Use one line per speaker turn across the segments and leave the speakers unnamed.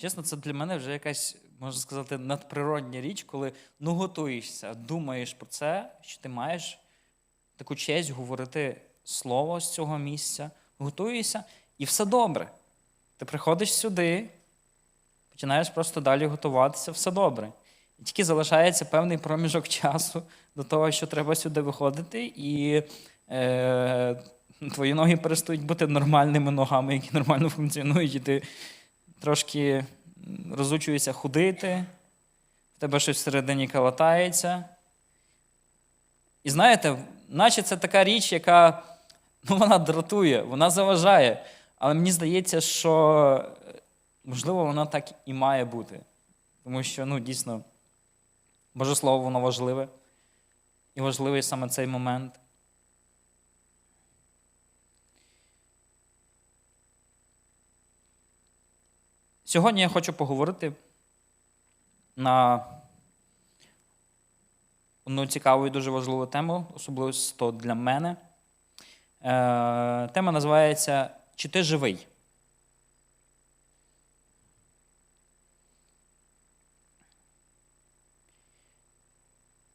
Чесно, це для мене вже якась, можна сказати, надприродня річ, коли ну готуєшся, думаєш про це, що ти маєш таку честь говорити слово з цього місця, готуєшся, і все добре. Ти приходиш сюди, починаєш просто далі готуватися, все добре. І тільки залишається певний проміжок часу до того, що треба сюди виходити, і е, твої ноги перестають бути нормальними ногами, які нормально функціонують, і ти трошки м, розучуєшся ходити, в тебе щось всередині калатається. І знаєте, наче це така річ, яка ну, вона дратує, вона заважає. Але мені здається, що е, можливо вона так і має бути. Тому що ну, дійсно Боже Слово, воно важливе. І важливий саме цей момент. Сьогодні я хочу поговорити на одну цікаву і дуже важливу тему, особливо для мене. Е, Тема називається Чи ти живий?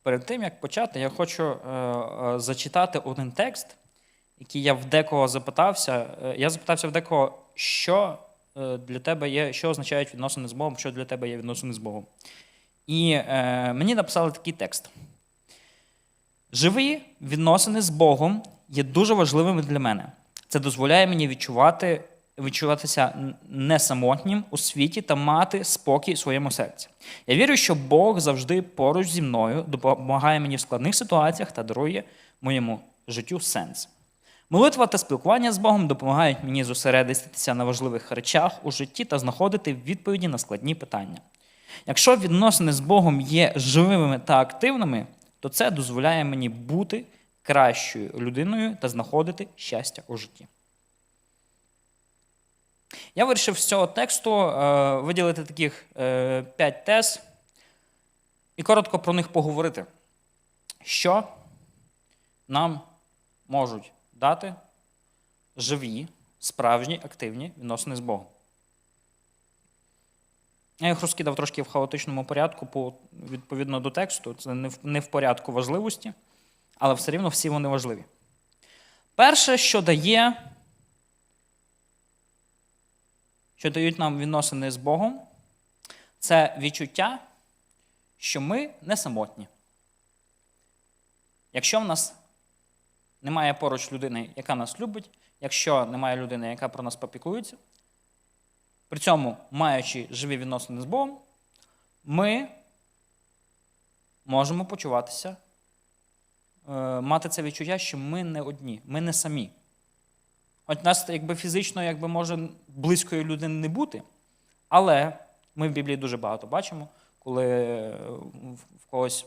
Перед тим, як почати, я хочу е, е, зачитати один текст, який я в декого запитався. Я запитався в декого, що для тебе є, що означають відносини з Богом, що для тебе є відносини з Богом. І е, мені написали такий текст. Живі відносини з Богом є дуже важливими для мене. Це дозволяє мені відчувати, відчуватися не самотнім у світі та мати спокій у своєму серці. Я вірю, що Бог завжди поруч зі мною допомагає мені в складних ситуаціях та дарує моєму життю сенс. Молитва та спілкування з Богом допомагають мені зосередитися на важливих речах у житті та знаходити відповіді на складні питання. Якщо відносини з Богом є живими та активними, то це дозволяє мені бути кращою людиною та знаходити щастя у житті. Я вирішив з цього тексту е, виділити таких е, тез і коротко про них поговорити. Що нам можуть дати живі, справжні, активні відносини з Богом? Я їх розкидав трошки в хаотичному порядку, по, відповідно до тексту. Це не в, не в порядку важливості, але все рівно всі вони важливі. Перше, що дає, що дають нам відносини з Богом, це відчуття, що ми не самотні. Якщо в нас немає поруч людини, яка нас любить, якщо немає людини, яка про нас попіклується, при цьому, маючи живі відносини з Богом, ми можемо почуватися, е, мати це відчуття, що ми не одні, ми не самі. От нас якби фізично якби може близької людини не бути, але ми в Біблії дуже багато бачимо, коли е, в- в когось,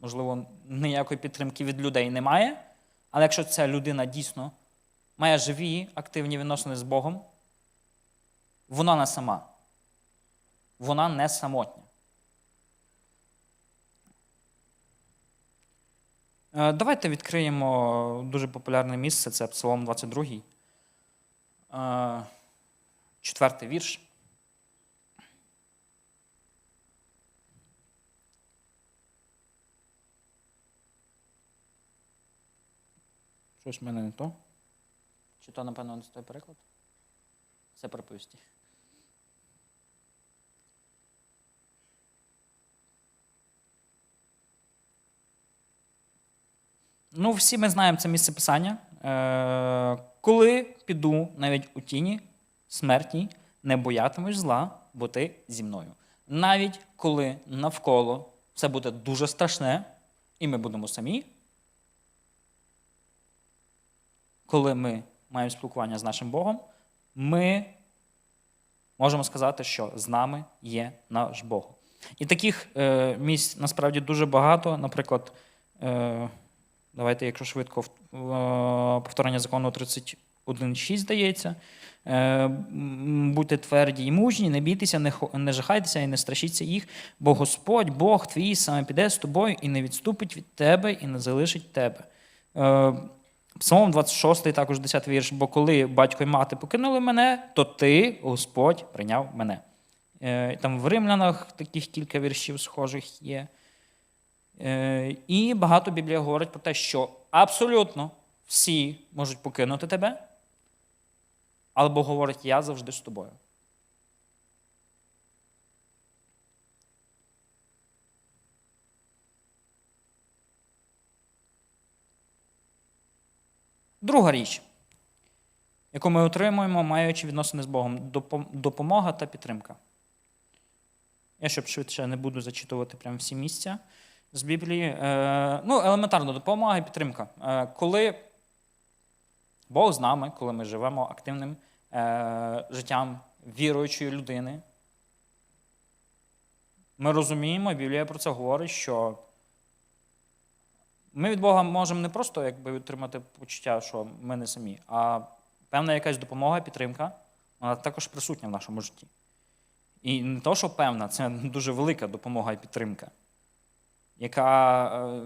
можливо, ніякої підтримки від людей немає. Але якщо ця людина дійсно має живі активні відносини з Богом, вона не сама. Вона не самотня. Е, Давайте відкриємо дуже популярне місце це Псалом 22. Е, Четвертий вірш. Щось в мене не то. Чи то, напевно, не той переклад? Це приповісті. Ну, всі ми знаємо це місце писання. Е, коли піду навіть у тіні смертній, не боятимеш зла, бо ти зі мною. Навіть коли навколо все буде дуже страшне, і ми будемо самі, коли ми маємо спілкування з нашим Богом, ми можемо сказати, що з нами є наш Бог. І таких е, місць насправді дуже багато. Наприклад, е, давайте, якщо швидко, в- повторення закону 31.6 здається. Е, будьте тверді і мужні, не бійтеся, не, не жахайтеся і не страшіться їх, бо Господь, Бог твій, саме піде з тобою і не відступить від тебе, і не залишить тебе. Е, Псалом 26, також 10 вірш. Бо коли батько і мати покинули мене, то ти, Господь, прийняв мене. Е, Там в римлянах таких кілька віршів схожих є. Е, І багато Біблія говорить про те, що абсолютно всі можуть покинути тебе, але говорить, я завжди з тобою. Друга річ, яку ми отримуємо, маючи відносини з Богом, допомога та підтримка. Я щоб швидше не буду зачитувати прямо всі місця з Біблії. Е, ну, елементарно допомога і підтримка. Е, коли Бог з нами, коли ми живемо активним е, життям віруючої людини, ми розуміємо, Біблія про це говорить, що ми від Бога можемо не просто якби, отримати почуття, що ми не самі, а певна якась допомога, підтримка, вона також присутня в нашому житті. І не то, що певна, це дуже велика допомога і підтримка, яка е,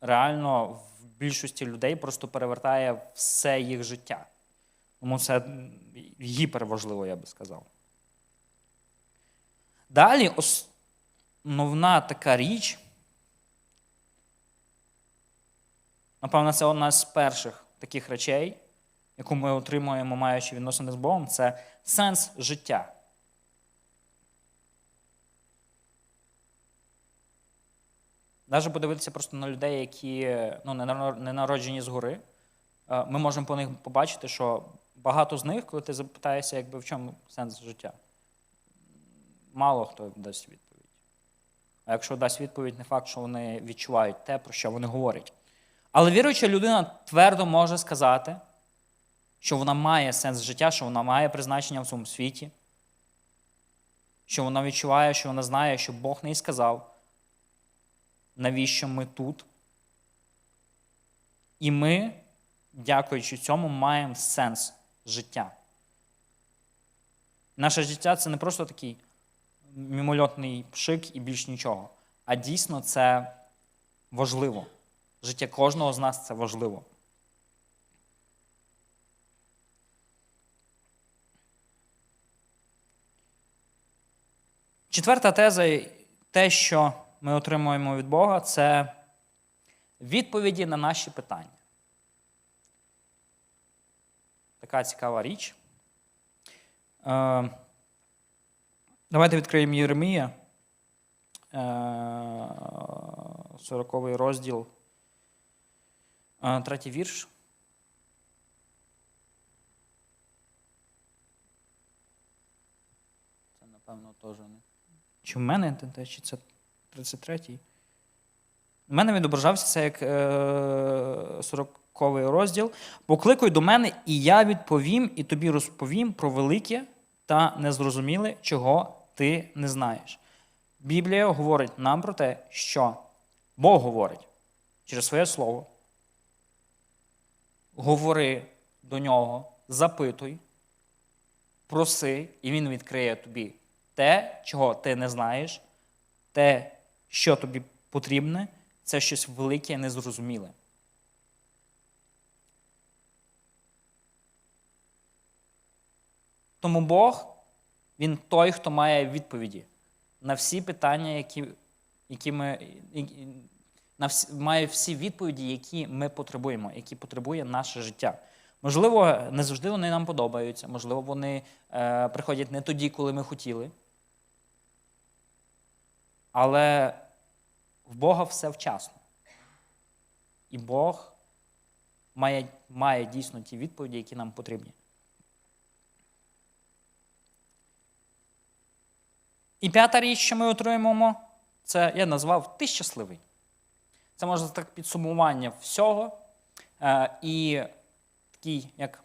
реально в більшості людей просто перевертає все їх життя. Тому це гіперважливо, я би сказав. Далі основна така річ. Напевно, це одна з перших таких речей, яку ми отримуємо, маючи відносини з Богом, це сенс життя. Навіть подивитися просто на людей, які ну, не нар- народжені згори, е, ми можемо по них побачити, що багато з них, коли ти запитаєшся, якби в чому сенс життя, мало хто дасть відповідь. А якщо дасть відповідь, не факт, що вони відчувають те, про що вони говорять. Але віруюча людина твердо може сказати, що вона має сенс життя, що вона має призначення в цьому світі, що вона відчуває, що вона знає, що Бог не сказав, навіщо ми тут. І ми, дякуючи цьому, маємо сенс життя. Наше життя це не просто такий мімольотний пшик і більш нічого, а дійсно це важливо. Життя кожного з нас це важливо. Четверта теза, те, що ми отримуємо від Бога, це відповіді на наші питання. Така цікава річ. Е, Давайте відкриємо Єремія, е, 40 розділ, е, третій вірш. Це, напевно, теж не. Чи в мене, чи це 33-й? У мене відображався це як е, 40 розділ. Покликуй до мене, і я відповім, і тобі розповім про велике та незрозуміле, чого ти не знаєш. Біблія говорить нам про те, що Бог говорить через своє слово. Говори до нього, запитуй, проси, і він відкриє тобі те, чого ти не знаєш, те, що тобі потрібне, це щось велике незрозуміле. Тому Бог, Він той, хто має відповіді на всі питання, які, які ми, має всі відповіді, які ми потребуємо, які потребує наше життя. Можливо, не завжди вони нам подобаються, можливо, вони е, приходять не тоді, коли ми хотіли. Але в Бога все вчасно. І Бог має, має дійсно ті відповіді, які нам потрібні. І п'ята річ, що ми отримуємо, це я назвав Ти щасливий. Це можна так підсумування всього. Е, і такий, як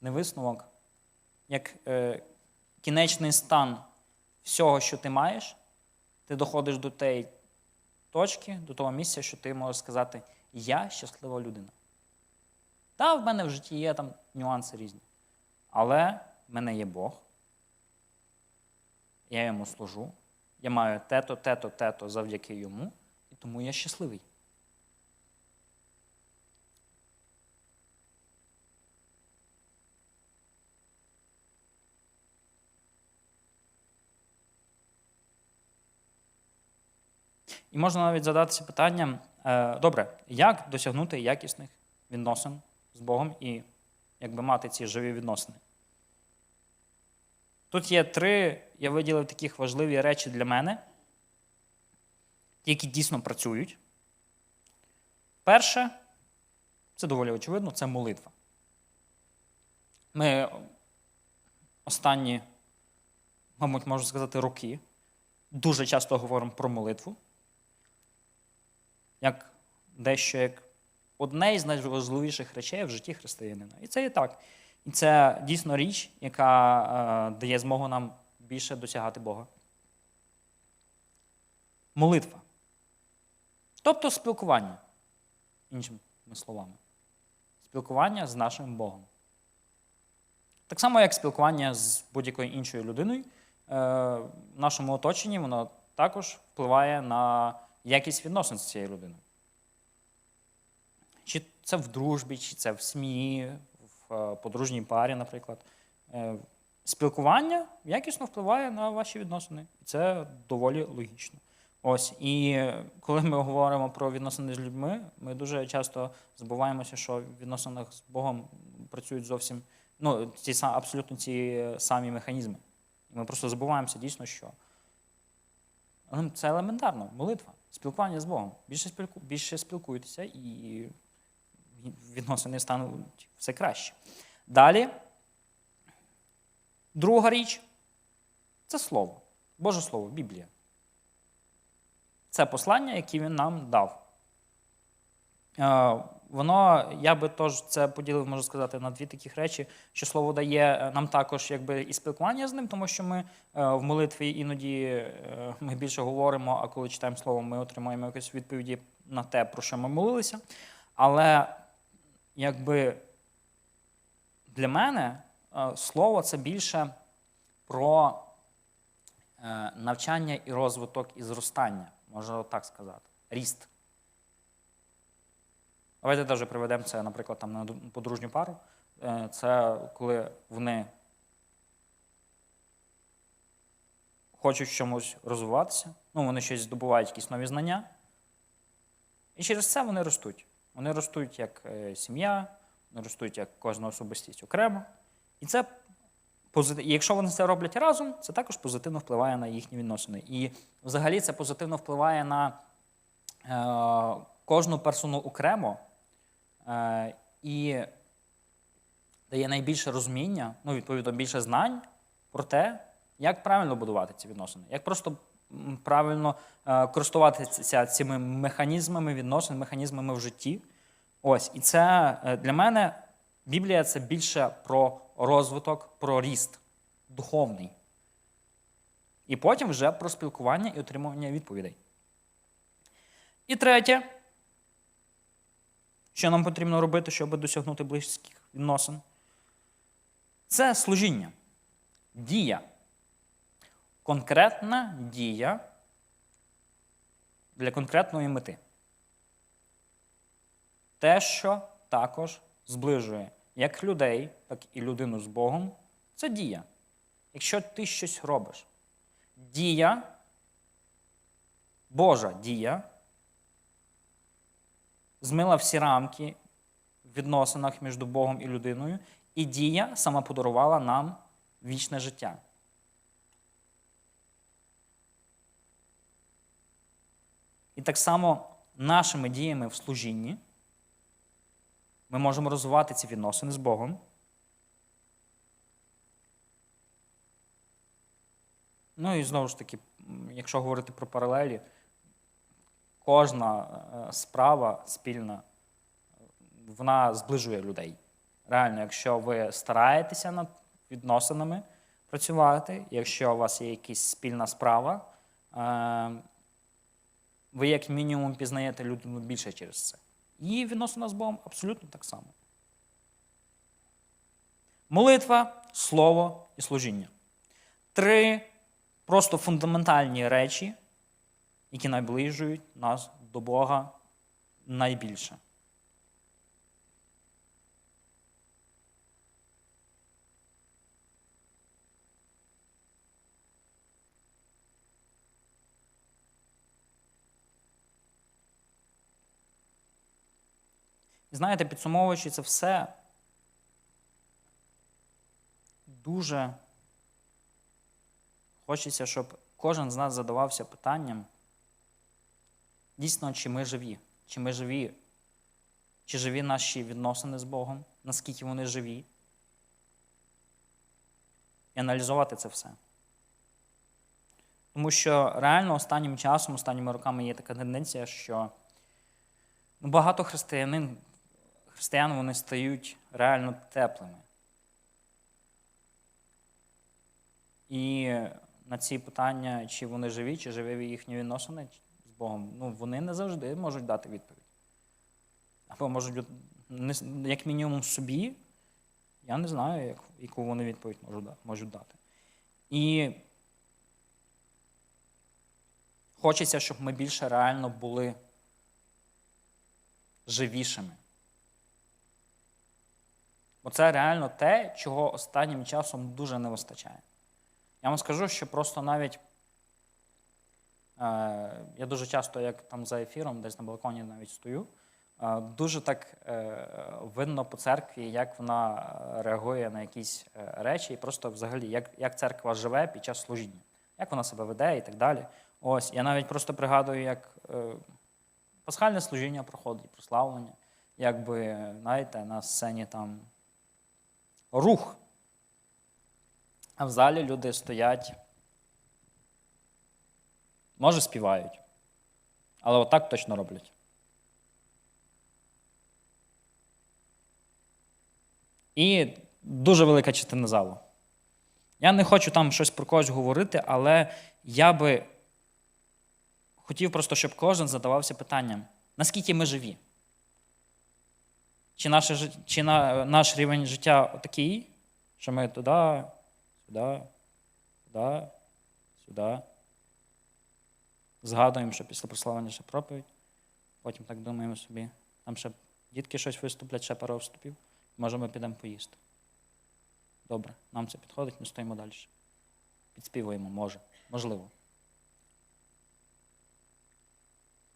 не висновок, як е, кінечний стан всього, що ти маєш, ти доходиш до тієї точки, до того місця, що ти можеш сказати, я щаслива людина. Та в мене в житті є там нюанси різні. Але в мене є Бог. Я йому служу. Я маю тето, тето, тето завдяки йому, тому я щасливий. І можна навіть задатися питанням: е, добре, як досягнути якісних відносин з Богом і якби мати ці живі відносини? Тут є три, я виділив таких важливі речі для мене які дійсно працюють. Перше, це доволі очевидно, це молитва. Ми останні, мабуть, можу сказати, роки дуже часто говоримо про молитву, як дещо як одне із найважливіших речей в житті християнина. І це і так. І це дійсно річ, яка е, дає змогу нам більше досягати Бога. Молитва. Тобто спілкування, іншими словами. Спілкування з нашим Богом. Так само, як спілкування з будь-якою іншою людиною, е, в нашому оточенні воно також впливає на якість відносин з цією людиною. Чи це в дружбі, чи це в сім'ї, в е, подружній парі, наприклад. Е, Спілкування якісно впливає на ваші відносини. І це доволі логічно. Ось, і коли ми говоримо про відносини з людьми, ми дуже часто забуваємося, що в відносинах з Богом працюють зовсім ну, ці абсолютно ці самі механізми. Ми просто забуваємося дійсно, що це елементарно, молитва, спілкування з Богом. Більше, спілку, більше спілкуйтеся і відносини стануть все краще. Далі, друга річ це слово, Боже Слово, Біблія. Це послання, яке він нам дав. Е, Воно, я би теж це поділив, можу сказати, на дві таких речі, що слово дає нам також якби, і спілкування з ним, тому що ми е, в молитві іноді е, ми більше говоримо, а коли читаємо слово, ми отримуємо якісь відповіді на те, про що ми молилися. Але якби для мене е, слово це більше про е, навчання і розвиток і зростання, можна так сказати, ріст. Давайте теж приведемо це, наприклад, там, на подружню пару. Е, Це коли вони хочуть чомусь розвиватися, ну, вони щось здобувають, якісь нові знання. І через це вони ростуть. Вони ростуть як е, сім'я, вони ростуть як кожна особистість окремо. І це якщо вони це роблять разом, це також позитивно впливає на їхні відносини. І взагалі це позитивно впливає на е, кожну персону окремо е, і дає найбільше розуміння, ну, відповідно, більше знань про те, як правильно будувати ці відносини, як просто правильно е, користуватися цими механізмами відносин, механізмами в житті. Ось, і це е, для мене Біблія це більше про розвиток, про ріст духовний. І потім вже про спілкування і отримування відповідей. І третє, що нам потрібно робити, щоб досягнути близьких відносин, це служіння, дія. Конкретна дія для конкретної мети. Те, що також зближує як людей, так і людину з Богом, це дія. Якщо ти щось робиш, дія, Божа дія, змила всі рамки в відносинах між Богом і людиною, і дія сама подарувала нам вічне життя. І так само нашими діями в служінні ми можемо розвивати ці відносини з Богом. Ну і знову ж таки, якщо говорити про паралелі, кожна е, справа спільна, вона зближує людей. Реально, якщо ви стараєтеся над відносинами працювати, якщо у вас є якась спільна справа, е, ви як мінімум пізнаєте людину більше через це. Її відносина з Богом абсолютно так само. Молитва, слово і служіння. Три просто фундаментальні речі, які наближують нас до Бога найбільше. І знаєте, підсумовуючи це все, дуже хочеться, щоб кожен з нас задавався питанням, дійсно, чи ми живі, чи ми живі, чи живі наші відносини з Богом, наскільки вони живі. І аналізувати це все. Тому що реально останнім часом, останніми роками є така тенденція, що ну, багато християнин, християн вони стають реально теплими. І на ці питання, чи вони живі, чи живі їхні відносини з Богом, ну, вони не завжди можуть дати відповідь. Або можуть, як мінімум, собі, я не знаю, яку вони відповідь можуть, дати. І хочеться, щоб ми більше реально були живішими. Бо це реально те, чого останнім часом дуже не вистачає. Я вам скажу, що просто навіть е, я дуже часто, як там за ефіром, десь на балконі навіть стою, е, дуже так е, видно по церкві, як вона реагує на якісь речі, і просто взагалі, як, як церква живе під час служіння, як вона себе веде і так далі. Ось, я навіть просто пригадую, як пасхальне служіння проходить, прославлення, якби, знаєте, на сцені там рух. А в залі люди стоять, може, співають, але отак точно роблять. І дуже велика частина залу. Я не хочу там щось про когось говорити, але я би хотів просто, щоб кожен задавався питанням, наскільки ми живі? Чи, наше, чи на, наш рівень життя такий, що ми туди, сюди, сюди, сюди. Згадуємо, що після прославлення ще проповідь. Потім так думаємо собі, там ще дітки щось виступлять, ще пару вступів. Може, ми підемо поїсти. Добре, нам це підходить, ми стоїмо далі. Підспівуємо, може, можливо.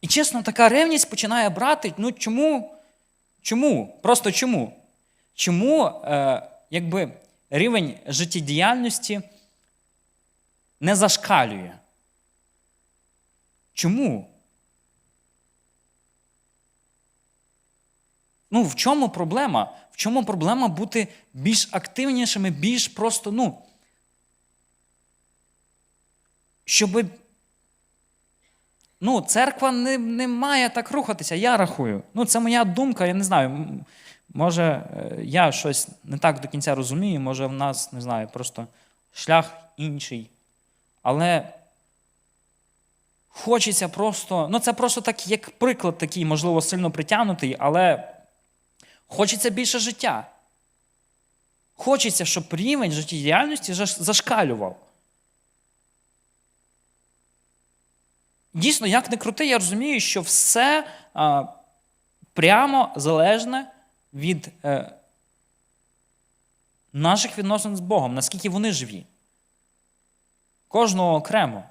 І чесно, така ревність починає брати. Ну чому? Чому? Просто чому? Чому е, якби рівень життєдіяльності не зашкалює? Чому? Ну, в чому проблема? В чому проблема бути більш активнішими, більш просто, ну, щоб Ну, церква не, не має так рухатися, я рахую. Ну, це моя думка, я не знаю. Може, е, я щось не так до кінця розумію, може, в нас, не знаю, просто шлях інший. Але хочеться просто. Ну, це просто так, як приклад такий, можливо, сильно притягнутий, але хочеться більше життя. Хочеться, щоб рівень життєдіяльності зашкалював. Дійсно, як не крути, я розумію, що все а, прямо залежне від е, наших відносин з Богом, наскільки вони живі. Кожного окремо.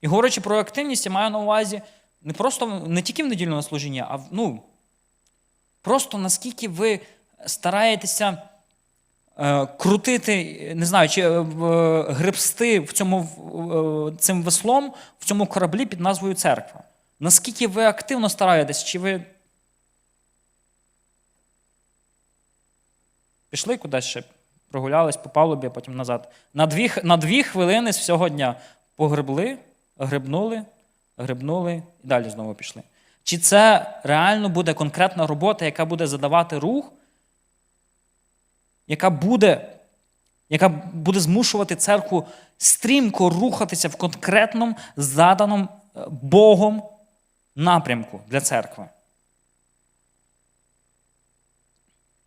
І говорячи про активність, я маю на увазі не просто не тільки в недільне служіння, а ну, просто наскільки ви стараєтеся крутити, не знаю, чи е, гребсти в цьому е, цим веслом в цьому кораблі під назвою церква. Наскільки ви активно стараєтесь, чи ви пішли кудись ще, прогулялись по палубі, а потім назад. На дві, на дві хвилини з всього дня погребли, гребнули, гребнули і далі знову пішли. Чи це реально буде конкретна робота, яка буде задавати рух? Яка буде, яка буде змушувати церкву стрімко рухатися в конкретному заданому е, Богом напрямку для церкви.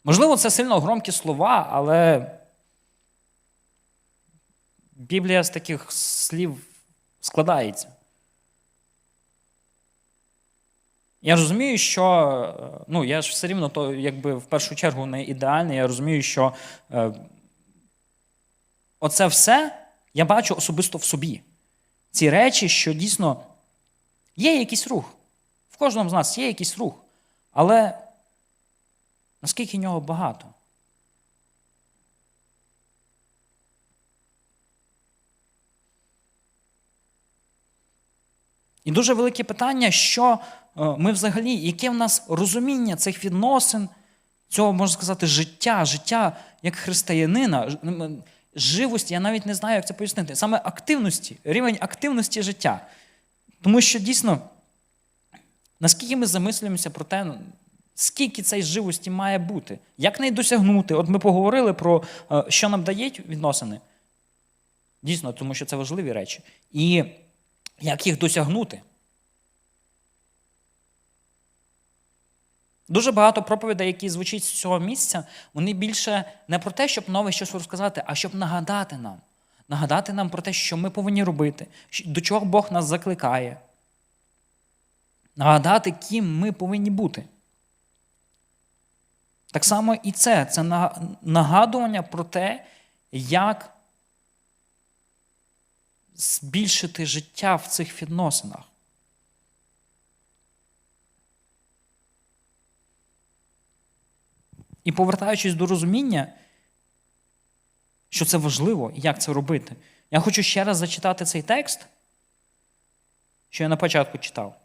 Можливо, це сильно громкі слова, але Біблія з таких слів складається. Я розумію, що е, ну, я ж все рівно то, якби в першу чергу не ідеальний. Я розумію, що е, оце все я бачу особисто в собі. Ці речі, що дійсно є якийсь рух. В кожному з нас є якийсь рух. Але наскільки нього багато? І дуже велике питання, що ми взагалі, яке в нас розуміння цих відносин, цього, можна сказати, життя, життя як християнина, живості, я навіть не знаю, як це пояснити. Саме активності, рівень активності життя. Тому що дійсно, наскільки ми замислюємося про те, ну, скільки цієї живості має бути, як неї досягнути? От ми поговорили про е, що нам дають відносини. Дійсно, тому що це важливі речі. І як їх досягнути? Дуже багато проповідей, які звучать з цього місця, вони більше не про те, щоб нове щось розказати, а щоб нагадати нам. Нагадати нам про те, що ми повинні робити, до чого Бог нас закликає. Нагадати, ким ми повинні бути. Так само і це. Це нагадування про те, як збільшити життя в цих відносинах. І повертаючись до розуміння, що це важливо і як це робити, я хочу ще раз зачитати цей текст, що я на початку читав.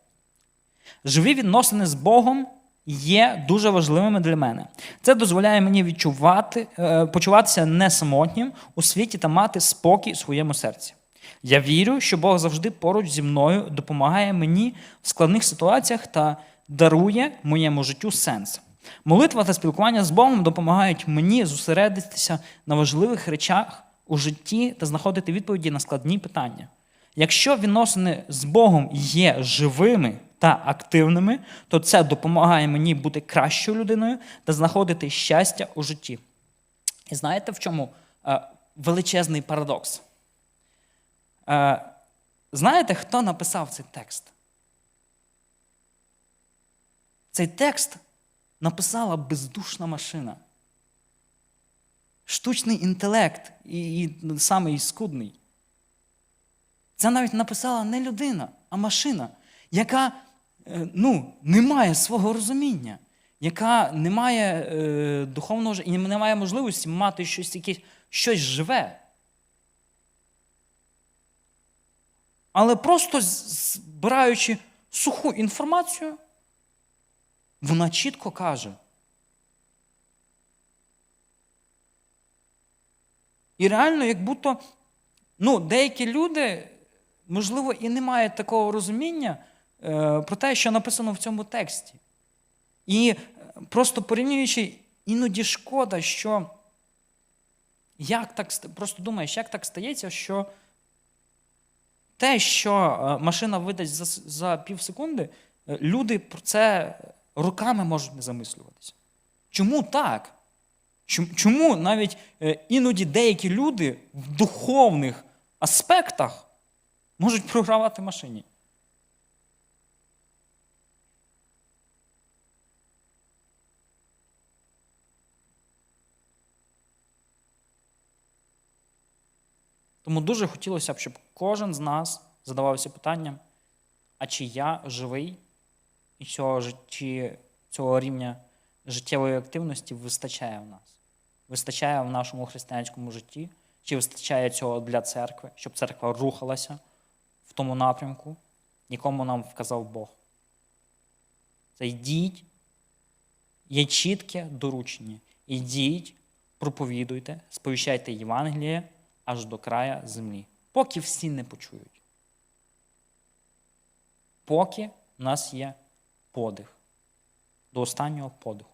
Живі відносини з Богом є дуже важливими для мене. Це дозволяє мені відчувати, е, почуватися не самотнім у світі та мати спокій у своєму серці. Я вірю, що Бог завжди поруч зі мною допомагає мені в складних ситуаціях та дарує моєму життю сенс. Молитва та спілкування з Богом допомагають мені зосередитися на важливих речах у житті та знаходити відповіді на складні питання. Якщо відносини з Богом є живими та активними, то це допомагає мені бути кращою людиною та знаходити щастя у житті. І знаєте, в чому е, величезний парадокс? Е, знаєте, хто написав цей текст? Цей текст написала бездушна машина. Штучний інтелект і, і самий скудний. Це навіть написала не людина, а машина, яка е, ну, не має свого розуміння, яка не має е, духовного і не має можливості мати щось, якесь, щось живе. Але просто збираючи суху інформацію, вона чітко каже. І реально, як будто ну, деякі люди, можливо, і не мають такого розуміння е, про те, що написано в цьому тексті. І е, просто порівнюючи, іноді шкода, що як так просто думаєш, як так стається, що те, що е, машина видасть за, за пів секунди, е, люди про це руками можуть не замислюватися. Чому так? Чому навіть е, іноді деякі люди в духовних аспектах можуть програвати машині? Тому дуже хотілося б, щоб кожен з нас задавався питанням, а чи я живий і цього, жит- чи цього рівня життєвої активності вистачає в нас? Вистачає в нашому християнському житті? Чи вистачає цього для церкви, щоб церква рухалася в тому напрямку, якому нам вказав Бог? Це йдіть, є чітке доручення. Ідіть, проповідуйте, сповіщайте Євангеліє аж до края землі, поки всі не почують. Поки в нас є подих, до останнього подиху.